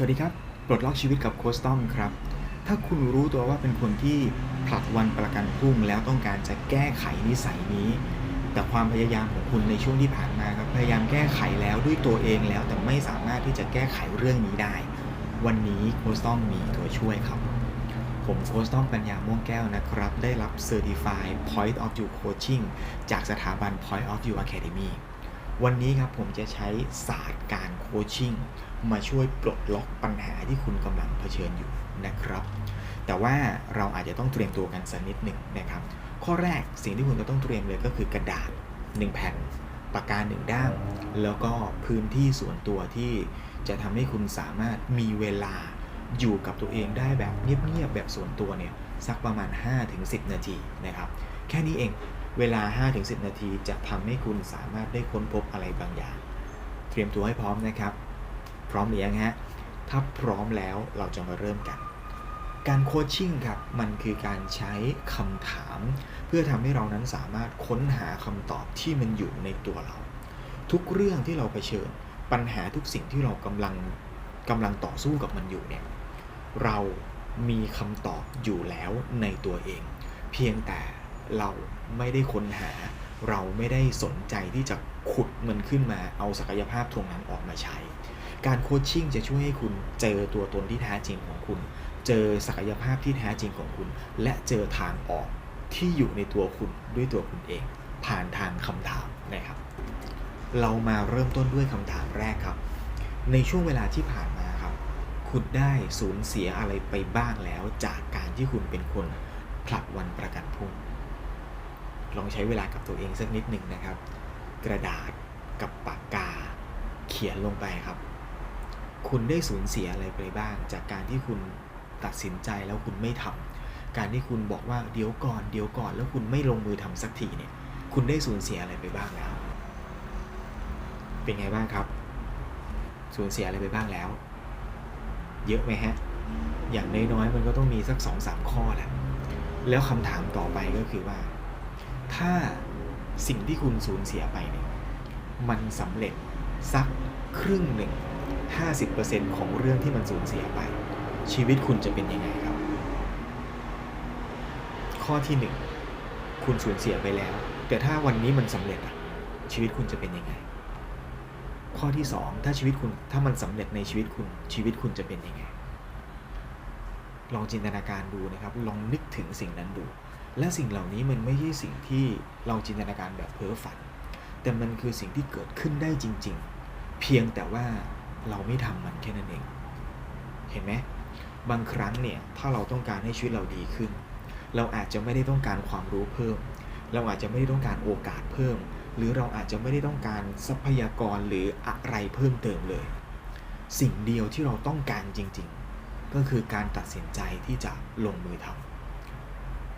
สวัสดีครับ ปลดล็อกชีวิตกับโค้ชต้อมครับ ถ้าคุณรู้ตัวว่าเป็นคนที่ผลัดวันประกันพรุ่งแล้วต้องการจะแก้ไขนิสัยนี้ แต่ความพยายามของคุณในช่วงที่ผ่านมาครับ พยายามแก้ไขแล้วด้วยตัวเองแล้วแต่ไม่สามารถที่จะแก้ไขเรื่องนี้ได้ วันนี้โค้ชต้อมมีตัวช่วยครับ ผมโค้ชต้อมปัญญาม่วงแก้วนะครับ ได้รับ Certified Point of View Coaching จากสถาบัน Point of View Academy วันนี้ครับผมจะใช้ศาสตร์การโคชชิ่งมาช่วยปลดล็อกปัญหาที่คุณกำลังเผชิญอยู่นะครับ แต่ว่าเราอาจจะต้องเตรียมตัวกันสักนิดหนึ่งนะครับ ข้อแรกสิ่งที่คุณจะต้องเตรียมเลยก็คือกระดาษ 1 แผ่นปากกา1ด้าม แล้วก็พื้นที่ส่วนตัวที่จะทำให้คุณสามารถมีเวลาอยู่กับตัวเองได้แบบเงียบๆแบบส่วนตัวเนี่ยสักประมาณ 5-10 นาทีนะครับ แค่นี้เอง เวลา 5-10 นาทีจะทำให้คุณสามารถได้ค้นพบอะไรบางอย่าง เตรียมตัวให้พร้อมนะครับ พร้อมหรือยังฮะ ถ้าพร้อมแล้วเราจะมาเริ่มกัน การโคชชิ่งครับ มันคือการใช้คำถาม เพื่อทำให้เรานั้นสามารถค้นหาคำตอบที่มันอยู่ในตัวเรา ทุกเรื่องที่เราเผชิญ ปัญหาทุกสิ่งที่เรากำลังกำลังต่อสู้กับมันอยู่เนี่ย เรามีคำตอบอยู่แล้วในตัวเอง เพียงแต่ เราไม่ได้ค้นหา เราไม่ได้สนใจที่จะขุดมันขึ้นมาเอาศักยภาพตรงนั้นออกมาใช้ การโคชชิ่งจะช่วยให้คุณเจอตัวตนที่แท้จริงของคุณ เจอศักยภาพที่แท้จริงของคุณ และเจอทางออกที่อยู่ในตัวคุณด้วยตัวคุณเอง ผ่านทางคำถามนะครับ เรามาเริ่มต้นด้วยคำถามแรกครับ ในช่วงเวลาที่ผ่านมาครับ คุณได้สูญเสียอะไรไปบ้างแล้วจากการที่คุณเป็นคนผลัดวันประกันพรุ่ง ลองใช้เวลากับตัวเองสักนิดหนึ่งนะครับ กระดาษกับปากกา เขียนลงไปครับ คุณได้สูญเสียอะไรไปบ้าง จากการที่คุณตัดสินใจแล้วคุณไม่ทำการที่คุณบอกว่าเดี๋ยวก่อนเดี๋ยวก่อนแล้วคุณไม่ลงมือทำสักทีเนี่ย คุณได้สูญเสียอะไรไปบ้างแล้ว เป็นไงบ้างครับ สูญเสียอะไรไปบ้างแล้ว เยอะไหมฮะ อย่างน้อยๆมันก็ต้องมีสักสองสามข้อแหละแล้วคำถามต่อไปก็คือว่า ถ้าสิ่งที่คุณสูญเสียไปเนี่ยมันสำเร็จสักครึ่งหนึ่ง 50%ของเรื่องที่มันสูญเสียไป ชีวิตคุณจะเป็นยังไงครับ ข้อที่หนึ่งคุณสูญเสียไปแล้ว แต่ถ้าวันนี้มันสำเร็จชีวิตคุณจะเป็นยังไง ข้อที่สองถ้าชีวิตคุณถ้ามันสำเร็จในชีวิตคุณ ชีวิตคุณจะเป็นยังไง ลองจินตนาการดูนะครับ ลองนึกถึงสิ่งนั้นดู และสิ่งเหล่านี้มันไม่ใช่สิ่งที่เราจินตนาการแบบเพ้อฝัน แต่มันคือสิ่งที่เกิดขึ้นได้จริง ๆ เพียงแต่ว่าเราไม่ทำมันแค่นั้นเอง เห็นไหมบางครั้งเนี่ยถ้าเราต้องการให้ชีวิตเราดีขึ้น เราอาจจะไม่ได้ต้องการความรู้เพิ่ม เราอาจจะไม่ได้ต้องการโอกาสเพิ่ม หรือเราอาจจะไม่ได้ต้องการทรัพยากรหรืออะไรเพิ่มเติมเลย สิ่งเดียวที่เราต้องการจริง ๆ ก็คือการตัดสินใจที่จะลงมือทำ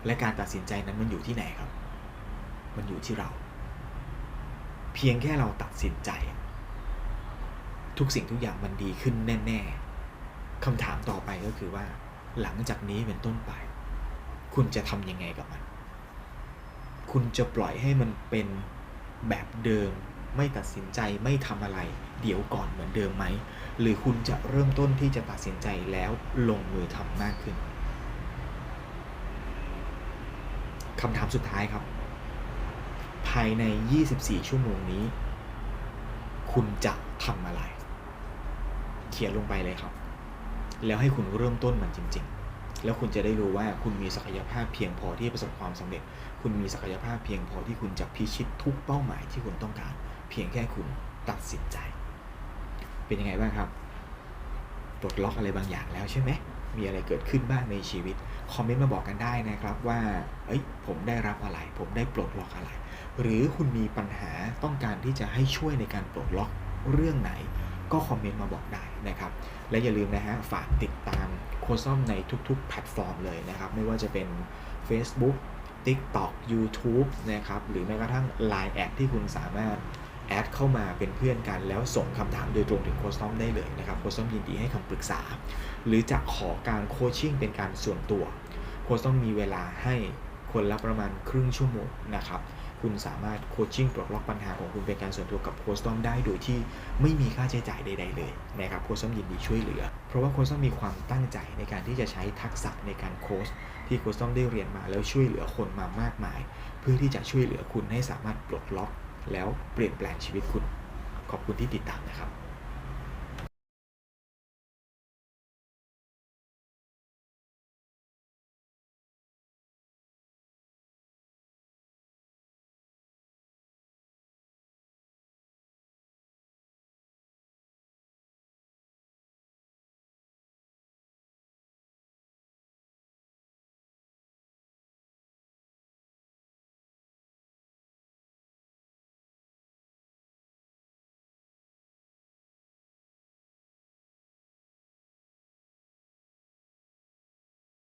และการตัดสินใจนั้นมันอยู่ที่ไหนครับ มันอยู่ที่เรา เพียงแค่เราตัดสินใจ ทุกสิ่งทุกอย่างมันดีขึ้นแน่ ๆคำถามต่อไปก็คือว่า หลังจากนี้เป็นต้นไป คุณจะทำยังไงกับมัน คุณจะปล่อยให้มันเป็นแบบเดิม ไม่ตัดสินใจไม่ทำอะไร เดี๋ยวก่อนเหมือนเดิมไหม หรือคุณจะเริ่มต้นที่จะตัดสินใจแล้วลงมือทำมากขึ้น คำถามสุดท้ายครับ ภายใน 24 ชั่วโมงนี้ คุณจะทำอะไร เขียนลงไปเลยครับ แล้วให้คุณเริ่มต้นมันจริง ๆแล้วคุณจะได้รู้ว่าคุณมีศักยภาพเพียงพอที่จะประสบความสำเร็จ คุณมีศักยภาพเพียงพอที่คุณจะพิชิตทุกเป้าหมายที่คุณต้องการ เพียงแค่คุณตัดสินใจ เป็นยังไงบ้างครับปลดล็อกอะไรบางอย่างแล้วใช่ไหม มีอะไรเกิดขึ้นบ้างในชีวิต คอมเมนต์มาบอกกันได้นะครับว่า เอ้ย ผมได้รับอะไร ผมได้ปลดล็อกอะไร หรือคุณมีปัญหาต้องการที่จะให้ช่วยในการปลดล็อกเรื่องไหน ก็คอมเมนต์มาบอกได้นะครับ และอย่าลืมนะฮะ ฝากติดตามโคซอมในทุกๆ แพลตฟอร์มเลยนะครับ ไม่ว่าจะเป็น Facebook TikTok YouTube นะครับ หรือแม้กระทั่ง Line แอดที่คุณสามารถ แอดเข้ามาเป็นเพื่อนกัน แล้วส่งคำถามโดยตรงถึงโค้ชต้อมได้เลยนะครับโค้ชต้อมยินดีให้คำปรึกษา หรือจะขอการโคชชิ่งเป็นการส่วนตัวโค้ชต้อมมีเวลาให้คนละประมาณครึ่งชั่วโมงนะครับคุณสามารถโคชชิ่งปลดล็อกปัญหาของคุณเป็นการส่วนตัวกับโค้ชต้อมได้โดยที่ไม่มีค่าใช้จ่ายใด ๆ เลยนะครับโค้ชต้อมยินดีช่วยเหลือ เพราะว่าโค้ชต้อมมีความตั้งใจในการที่จะใช้ทักษะในการโค้ชที่โค้ชต้อมได้เรียนมาแล้วช่วยเหลือคนมามากมาย เพื่อที่จะช่วยเหลือคุณให้สามารถปลดล็อก แล้วเปลี่ยนแปลงชีวิตคุณ ขอบคุณที่ติดตามนะครับ